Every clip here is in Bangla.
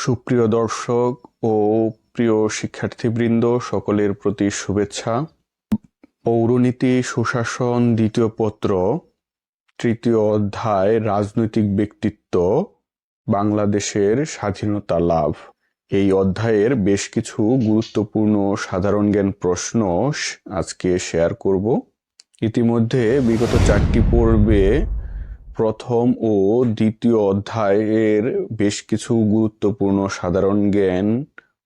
সুপ্রিয় দর্শক ও প্রিয় শিক্ষার্থীবৃন্দ, সকলের প্রতি শুভেচ্ছা। পৌরনীতি সুশাসন দ্বিতীয় পত্র, তৃতীয় অধ্যায়, রাজনৈতিক ব্যক্তিত্ব, বাংলাদেশের স্বাধীনতা লাভ। এই অধ্যায়ের বেশ কিছু গুরুত্বপূর্ণ সাধারণ জ্ঞান প্রশ্ন আজকে শেয়ার করব। ইতিমধ্যে বিগত চারটি পর্বে প্রথম ও দ্বিতীয় অধ্যায়ের বেশ কিছু গুরুত্বপূর্ণ সাধারণ জ্ঞান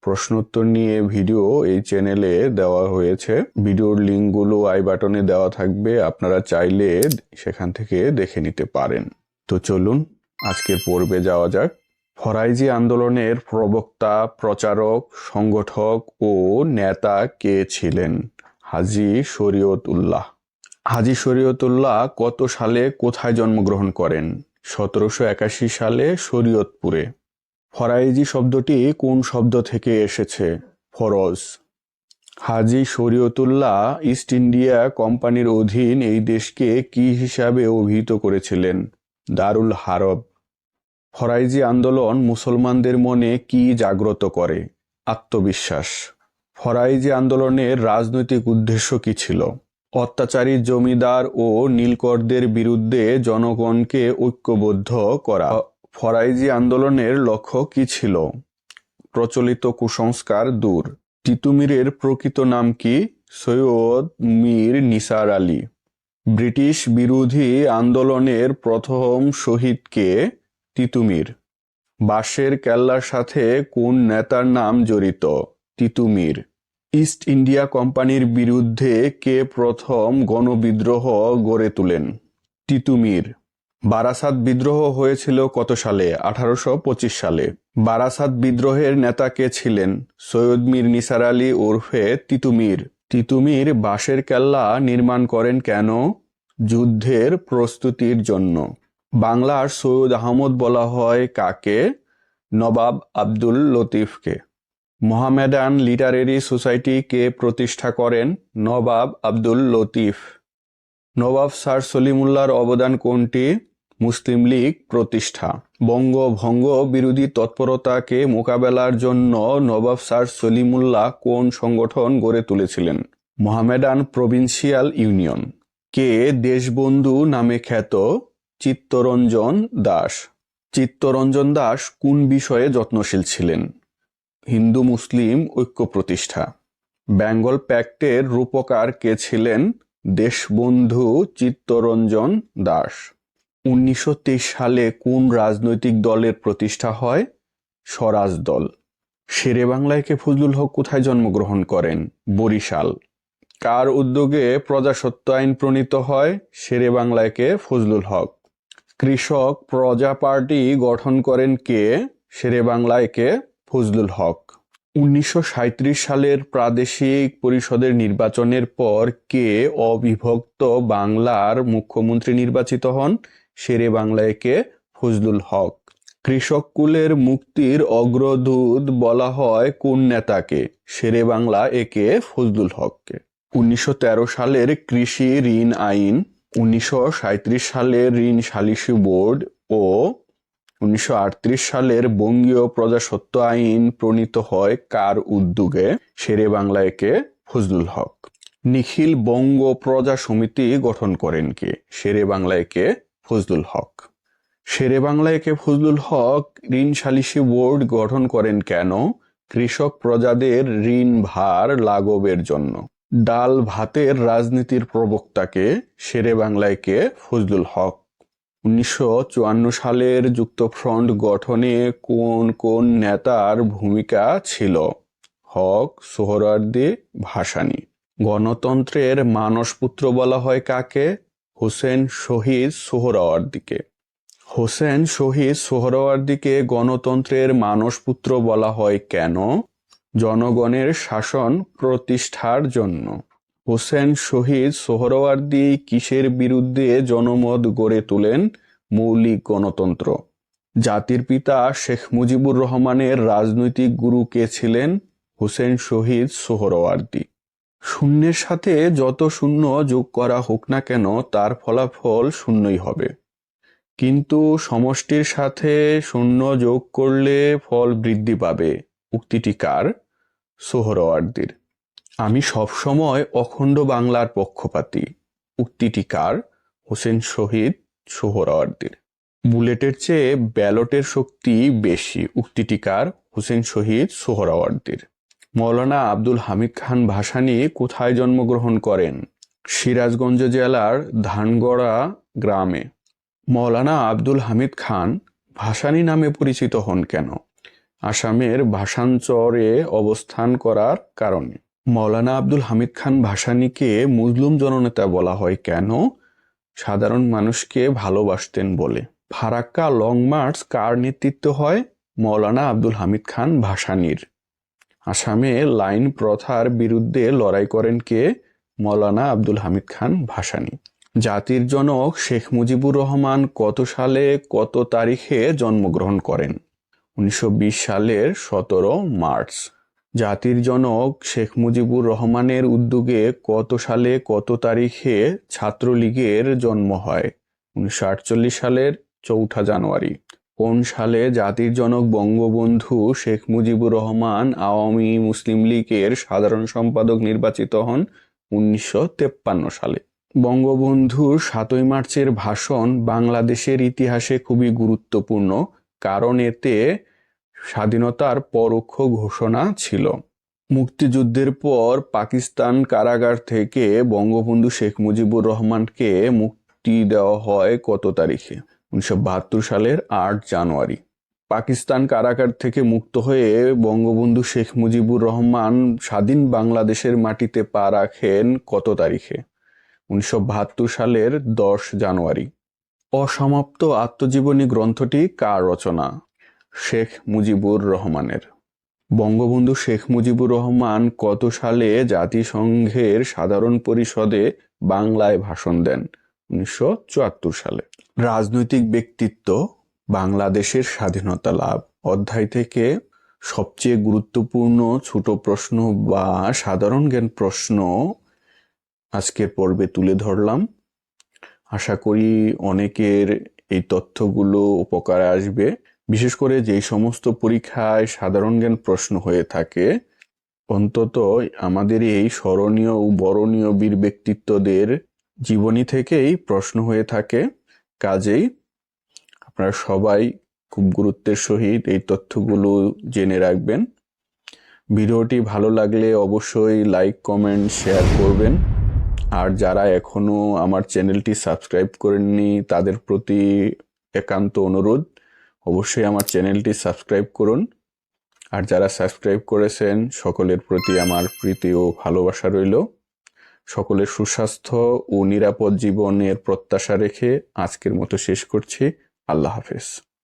প্রশ্নোত্তর নিয়ে ভিডিও এই চ্যানেলে দেওয়া হয়েছে। ভিডিওর লিঙ্কগুলো আই বাটনে দেওয়া থাকবে, আপনারা চাইলে সেখান থেকে দেখে নিতে পারেন। তো চলুন, আজকের পর্বে যাওয়া যাক। ফরাইজি আন্দোলনের প্রবক্তা, প্রচারক, সংগঠক ও নেতা কে ছিলেন? হাজি শরীয়ত উল্লাহ হাজি শরীয়তুল্লাহ কত সালে কোথায় জন্মগ্রহণ করেন? সতেরোশো একাশি সালে শরীয়তপুরে। ফরাইজি শব্দটি কোন শব্দ থেকে এসেছে? ফরজ। হাজি শরীয়তুল্লাহ ইস্ট ইন্ডিয়া কোম্পানির অধীন এই দেশকে কি হিসাবে অভিহিত করেছিলেন? দারুল হারব। ফরাইজি আন্দোলন মুসলমানদের মনে কি জাগ্রত করে? আত্মবিশ্বাস। ফরাইজি আন্দোলনের রাজনৈতিক উদ্দেশ্য কি ছিল? অত্যাচারী জমিদার ও নীলকরদের বিরুদ্ধে জনগণকে ঐক্যবদ্ধ করা। ফরাইজি আন্দোলনের লক্ষ্য কি ছিল? প্রচলিত কুসংস্কার দূর। তিতুমিরের প্রকৃত নাম কি? সৈয়দ মীর নিসার আলী। ব্রিটিশ বিরোধী আন্দোলনের প্রথম শহীদকে তিতুমির। বাঁশের কেল্লার সাথে কোন নেতার নাম জড়িত? তিতুমির। ইস্ট ইন্ডিয়া কোম্পানির বিরুদ্ধে কে প্রথম গণবিদ্রোহ গড়ে তোলেন? তিতুমির। বারাসাত বিদ্রোহ হয়েছিল কত সালে? আঠারোশো পঁচিশ সালে। বারাসাত বিদ্রোহের নেতা কে ছিলেন? সৈয়দ মীর নিসার আলী ওরফে তিতুমির। তিতুমির বাঁশের কেল্লা নির্মাণ করেন কেন? যুদ্ধের প্রস্তুতির জন্য। বাংলার সৈয়দ আহমদ বলা হয় কাকে? নবাব আব্দুল লতিফকে। মোহামেডান লিটারেরি সোসাইটি কে প্রতিষ্ঠা করেন নবাব আব্দুল লতিফ। নবাব স্যার সলিমুল্লাহর অবদান কোনটি? মুসলিম লীগ প্রতিষ্ঠা। বঙ্গভঙ্গ বিরোধী তৎপরতাকে মোকাবেলার জন্য নবাব স্যার সলিমুল্লাহ কোন সংগঠন গড়ে তুলেছিলেন? Mohammedan provincial union. কে দেশবন্ধু নামে খ্যাত? চিত্তরঞ্জন দাস। চিত্তরঞ্জন দাস কোন বিষয়ে যত্নশীল ছিলেন? হিন্দু মুসলিম ঐক্য প্রতিষ্ঠা। বেঙ্গল প্যাক্টের রূপকার কে ছিলেন দেশবন্ধু চিত্তরঞ্জন দাস। উনিশশো তেইশ সালে কোন রাজনৈতিক দলের প্রতিষ্ঠা হয়? স্বরাজ দল। শেরে বাংলায় কে ফজলুল হক কোথায় জন্মগ্রহণ করেন? বরিশাল। কার উদ্যোগে প্রজাসত্ব আইন প্রণীত হয়? শেরে বাংলায় কে ফজলুল হক। কৃষক প্রজা পার্টি গঠন করেন কে? শেরে বাংলায় কে ফজলুল হক। উনিশশো সাঁইত্রিশ সালের প্রাদেশিক পরিষদের নির্বাচনের পর কে অবিভক্ত বাংলার মুখ্যমন্ত্রী নির্বাচিত হন? শেরে বাংলায় কে? ফজলুল হক। কৃষক কুলের মুক্তির অগ্রদূত বলা হয় কোন নেতাকে? শেরে বাংলা একে ফজলুল হককে। উনিশশো তেরো সালের কৃষি ঋণ আইন, উনিশশো সাঁইত্রিশ সালের ঋণ সালিসি বোর্ড ও উনিশশো আটত্রিশ সালের বঙ্গীয় প্রজাসত্ব আইন প্রণীত হয় কার উদ্যোগে? শেরে বাংলায় কে? ফজলুল হক। নিখিল বঙ্গ প্রজা সমিতি গঠন করেন কে? শেরে বাংলায় কে? ফজলুল হক। শেরে বাংলায় কে? ফজলুল হক ঋণ সালিসি বোর্ড গঠন করেন কেন? কৃষক প্রজাদের ঋণ ভার লাঘবের জন্য। ডাল ভাতের রাজনীতির প্রবক্তাকে শেরে বাংলায় কে? ফজলুল হক। উনিশশো চুয়ান্ন সালের যুক্তফ্রন্ট গঠনে কোন কোন নেতার ভূমিকা ছিল? হক, সোহরাওয়ার্দী, ভাসানী। গণতন্ত্রের মানসপুত্র বলা হয় কাকে? হোসেন শহীদ সোহরাওয়ার্দীকে। হোসেন শহীদ সোহরাওয়ার্দীকে গণতন্ত্রের মানসপুত্র বলা হয় কেন? জনগণের শাসন প্রতিষ্ঠার জন্য। হোসেন শহীদ সোহরাওয়ার্দী কিসের বিরুদ্ধে জনমত গড়ে তোলেন মৌলিক গণতন্ত্র? জাতির পিতা শেখ মুজিবুর রহমানের রাজনৈতিক গুরু কে ছিলেন হোসেন শহীদ সোহরওয়ার্দী? শূন্যের সাথে যত শূন্য যোগ করা হোক না কেন, তার ফলাফল শূন্যই হবে। কিন্তু সমষ্টির সাথে শূন্য যোগ করলে ফল বৃদ্ধি পাবে। উক্তিটি কার? সোহরওয়ার্দির। আমি সবসময় অখণ্ড বাংলার পক্ষপাতী। উক্তিটি কার? হোসেন শহীদ সোহরাওয়ার্দির। বুলেটের চেয়ে ব্যালটের শক্তি বেশি। উক্তিটি কার? হোসেন শহীদ সোহরাওয়ার্দির। মৌলানা আব্দুল হামিদ খান ভাসানী কোথায় জন্মগ্রহণ করেন? সিরাজগঞ্জ জেলার ধানগড়া গ্রামে। মৌলানা আব্দুল হামিদ খান ভাসানী নামে পরিচিত হন কেন? আসামের ভাষাঞ্চরে অবস্থান করার কারণে। মৌলানা আব্দুল হামিদ খান ভাসানীকে মুসলিম জননেতা বলা হয় কেন? সাধারণ মানুষকে ভালোবাসতেন বলে। ফারাক্কা, লং মার্চ কার নেতৃত্ব হয়? মৌলানা আব্দুল হামিদ খান ভাসানীর। আসামে লাইন প্রথার বিরুদ্ধে লড়াই করেন কে? মৌলানা আব্দুল হামিদ খান ভাসানী। জাতির জনক শেখ মুজিবুর রহমান কত সালে, কত তারিখে জন্মগ্রহণ করেন? উনিশশো বিশ সালের সতেরো মার্চ। জাতির জনক শেখ মুজিবুর রহমানের উদ্যোগে কত সালে কত তারিখে ছাত্রলীগের জন্ম হয়? উনিশশো আটচল্লিশ সালের চৌঠা জানুয়ারি। কোন সালে জাতির জনক বঙ্গবন্ধু শেখ মুজিবুর রহমান আওয়ামী মুসলিম লীগের সাধারণ সম্পাদক নির্বাচিত হন উনিশশো সালে? বঙ্গবন্ধুর সাতই মার্চের ভাষণ বাংলাদেশের ইতিহাসে খুবই গুরুত্বপূর্ণ, কারণ এতে স্বাধীনতার পরোক্ষ ঘোষণা ছিল। মুক্তিযুদ্ধের পর পাকিস্তান কারাগার থেকে বঙ্গবন্ধু শেখ মুজিবুর রহমানকে মুক্তি দেওয়া হয় কত তারিখে? উনিশশো বাহাত্তর সালের আট জানুয়ারি। পাকিস্তান কারাগার থেকে মুক্ত হয়ে বঙ্গবন্ধু শেখ মুজিবুর রহমান স্বাধীন বাংলাদেশের মাটিতে পা রাখেন কত তারিখে? উনিশশো বাহাত্তর সালের দশ জানুয়ারি। অসমাপ্ত আত্মজীবনী গ্রন্থটি কার রচনা? শেখ মুজিবুর রহমানের। বঙ্গবন্ধু শেখ মুজিবুর রহমান কত সালে জাতিসংঘের সাধারণ পরিষদে বাংলায় ভাষণ দেন? উনিশশো চুয়াত্তর সালে। রাজনৈতিক ব্যক্তিত্ব, বাংলাদেশের স্বাধীনতা লাভ। অধ্যায় থেকে সবচেয়ে গুরুত্বপূর্ণ ছোট প্রশ্ন বা সাধারণ জ্ঞান প্রশ্ন আজকের পর্বে তুলে ধরলাম। আশা করি অনেকের এই তথ্যগুলো উপকারে আসবে। বিশেষ করে যেই সমস্ত পরীক্ষায় সাধারণ জ্ঞান প্রশ্ন হয়ে থাকে, অন্তত আমাদের এই স্মরণীয় ও বরণীয় বীর ব্যক্তিত্বদের জীবনী থেকেই প্রশ্ন হয়ে থাকে। কাজেই আপনারা সবাই খুব গুরুত্বের সহিত এই তথ্যগুলো জেনে রাখবেন। ভিডিওটি ভালো লাগলে অবশ্যই লাইক, কমেন্ট, শেয়ার করবেন। আর যারা এখনও আমার চ্যানেলটি সাবস্ক্রাইব করেননি, তাদের প্রতি একান্ত অনুরোধ। অবশ্যই আমার চ্যানেলটি সাবস্ক্রাইব করুন। আর যারা সাবস্ক্রাইব করেছেন, সকলের প্রতি আমার প্রীতি ও ভালোবাসা রইল। সকলের সুস্বাস্থ্য ও নিরাপদ জীবনের প্রত্যাশা রেখে আজকের মতো শেষ করছি। আল্লাহ হাফেজ।